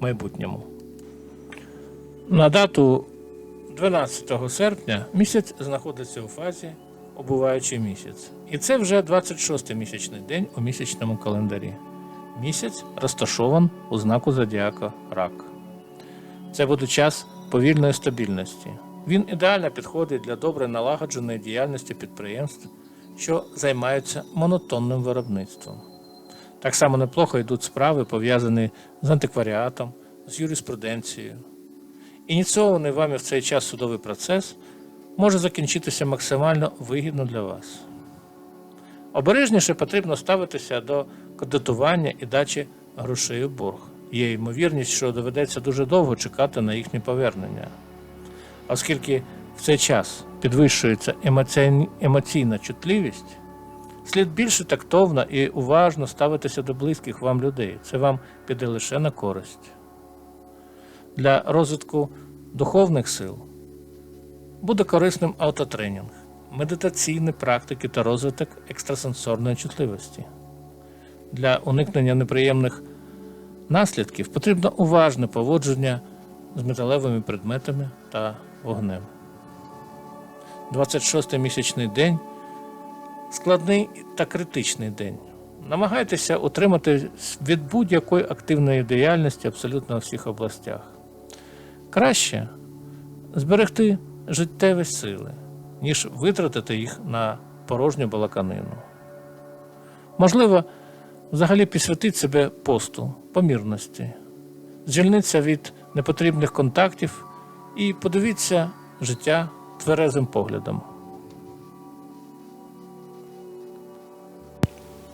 майбутньому. На дату 12 серпня місяць знаходиться у фазі обуваючий місяць. І це вже 26-й місячний день у місячному календарі. Місяць розташован у знаку зодіака Рак. Це буде час повільної стабільності. Він ідеально підходить для добре налагодженої діяльності підприємств, що займаються монотонним виробництвом. Так само неплохо йдуть справи, пов'язані з антикваріатом, з юриспруденцією. Ініційований вами в цей час судовий процес може закінчитися максимально вигідно для вас. Обережніше потрібно ставитися до кредитування і дачі грошей у борг. Є ймовірність, що доведеться дуже довго чекати на їхнє повернення. Оскільки в цей час підвищується емоційна чутливість, слід більше тактовно і уважно ставитися до близьких вам людей. Це вам піде лише на користь. Для розвитку духовних сил буде корисним автотренінг, медитаційні практики та розвиток екстрасенсорної чутливості. Для уникнення неприємних наслідків потрібно уважне поводження з металевими предметами та вогнем. 26-й місячний день складний та критичний день. Намагайтеся утримати від будь-якої активної діяльності абсолютно у всіх областях. Краще зберегти життєві сили, ніж витратити їх на порожню балаканину. Можливо, взагалі підсвятити себе посту, помірності, звільнитися від непотрібних контактів і подивіться життя тверезим поглядом.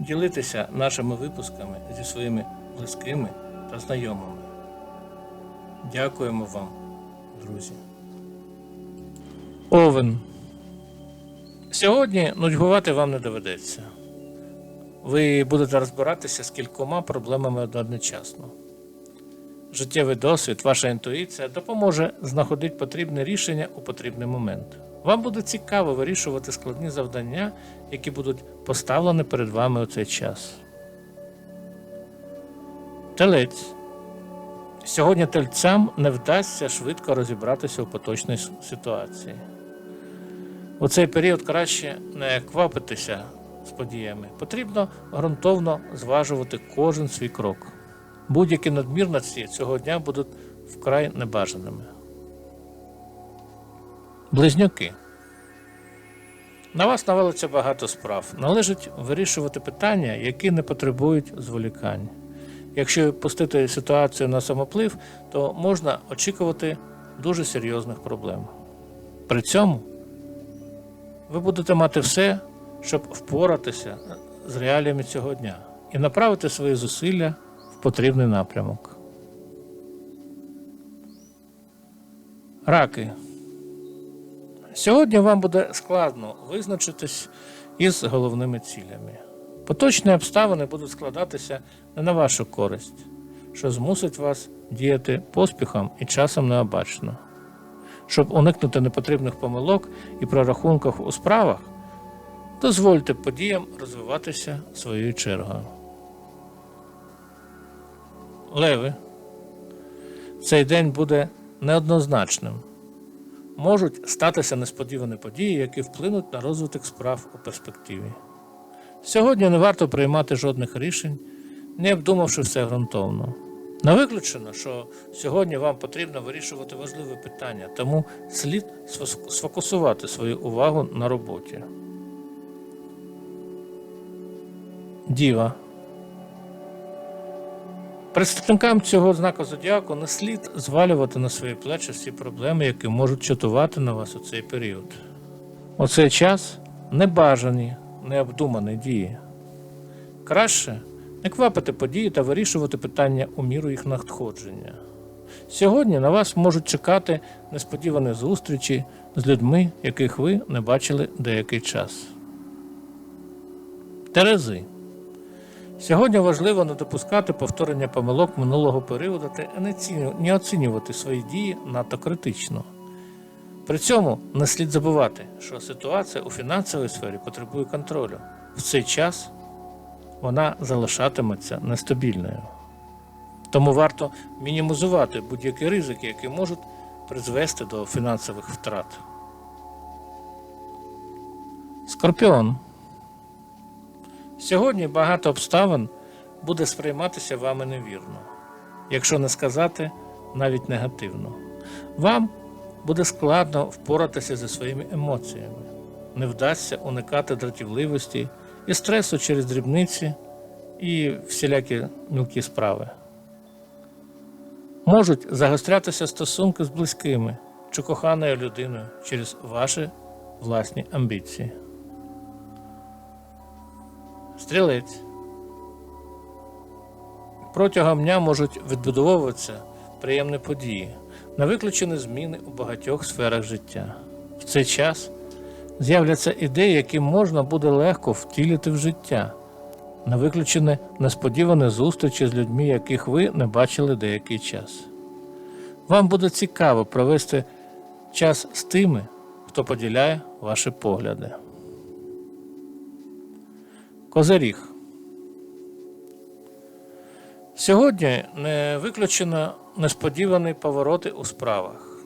ділитися нашими випусками зі своїми близькими та знайомими. Дякуємо вам, друзі. Овен. Сьогодні нудьгувати вам не доведеться. Ви будете розбиратися з кількома проблемами одночасно. Життєвий досвід, ваша інтуїція допоможе знаходити потрібне рішення у потрібний момент. Вам буде цікаво вирішувати складні завдання, які будуть поставлені перед вами у цей час. Телець. Сьогодні тельцям не вдасться швидко розібратися у поточній ситуації. У цей період краще не квапитися з подіями. Потрібно ґрунтовно зважувати кожен свій крок. Будь-які надмірності цього дня будуть вкрай небажаними. Близнюки. На вас навалиться багато справ. Належить вирішувати питання, які не потребують зволікань. Якщо пустити ситуацію на самоплив, то можна очікувати дуже серйозних проблем. При цьому ви будете мати все, щоб впоратися з реаліями цього дня і направити свої зусилля в потрібний напрямок. Раки. Сьогодні вам буде складно визначитись із головними цілями. Поточні обставини будуть складатися не на вашу користь, що змусить вас діяти поспіхом і часом необачно. Щоб уникнути непотрібних помилок і прорахунків у справах, дозвольте подіям розвиватися своєю чергою. Леви. Цей день буде неоднозначним. Можуть статися несподівані події, які вплинуть на розвиток справ у перспективі. Сьогодні не варто приймати жодних рішень, не обдумавши все ґрунтовно. Не виключено, що сьогодні вам потрібно вирішувати важливе питання, тому слід сфокусувати свою увагу на роботі. Діва. Представникам цього знаку зодіаку не слід звалювати на свої плечі всі проблеми, які можуть чатувати на вас у цей період. У цей час небажані, необдумані дії. Краще не квапити події та вирішувати питання у міру їх надходження. Сьогодні на вас можуть чекати несподівані зустрічі з людьми, яких ви не бачили деякий час. Терези. Сьогодні важливо не допускати повторення помилок минулого періоду та не оцінювати свої дії надто критично. При цьому не слід забувати, що ситуація у фінансовій сфері потребує контролю. В цей час вона залишатиметься нестабільною. Тому варто мінімізувати будь-які ризики, які можуть призвести до фінансових втрат. Скорпіон. Сьогодні багато обставин буде сприйматися вами невірно, якщо не сказати навіть негативно. Вам буде складно впоратися зі своїми емоціями, не вдасться уникати дратівливості і стресу через дрібниці і всілякі мілкі справи. Можуть загострятися стосунки з близькими чи коханою людиною через ваші власні амбіції. Стрілець. Протягом дня можуть відбудовуватися приємні події, не виключені зміни у багатьох сферах життя. В цей час з'являться ідеї, які можна буде легко втілити в життя, не виключені несподівані зустрічі з людьми, яких ви не бачили деякий час. Вам буде цікаво провести час з тими, хто поділяє ваші погляди. Козиріг. Сьогодні не виключено несподівані повороти у справах,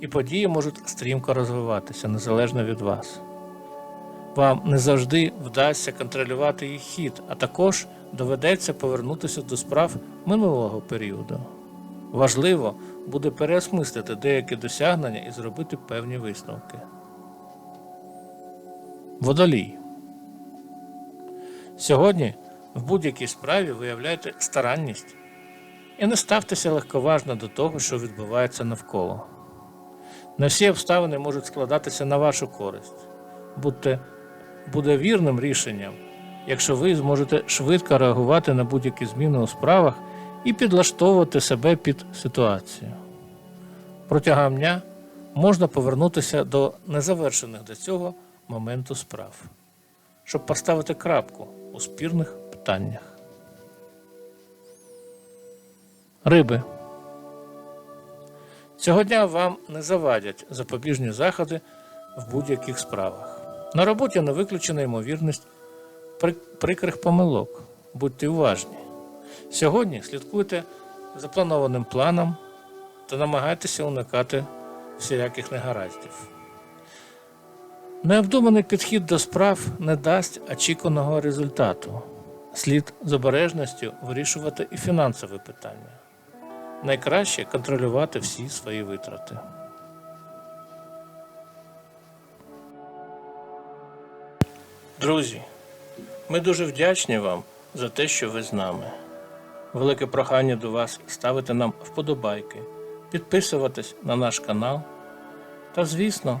і події можуть стрімко розвиватися незалежно від вас. Вам не завжди вдасться контролювати їх хід, а також доведеться повернутися до справ минулого періоду. Важливо буде переосмислити деякі досягнення і зробити певні висновки. Водолій. Сьогодні в будь-якій справі виявляйте старанність і не ставтеся легковажно до того, що відбувається навколо. Не всі обставини можуть складатися на вашу користь. Будьте буде вірним рішенням, якщо ви зможете швидко реагувати на будь-які зміни у справах і підлаштовувати себе під ситуацію. Протягом дня можна повернутися до незавершених до цього моменту справ, щоб поставити крапку у спірних питаннях. Риби. Цього дня вам не завадять запобіжні заходи в будь-яких справах. На роботі не виключена ймовірність прикрих помилок. Будьте уважні. Сьогодні слідкуйте за запланованим планом та намагайтеся уникати всіляких негараздів. Необдуманий підхід до справ не дасть очікуваного результату. Слід з обережністю вирішувати і фінансові питання. Найкраще контролювати всі свої витрати. Друзі, ми дуже вдячні вам за те, що ви з нами. Велике прохання до вас ставити нам вподобайки, підписуватись на наш канал та, звісно,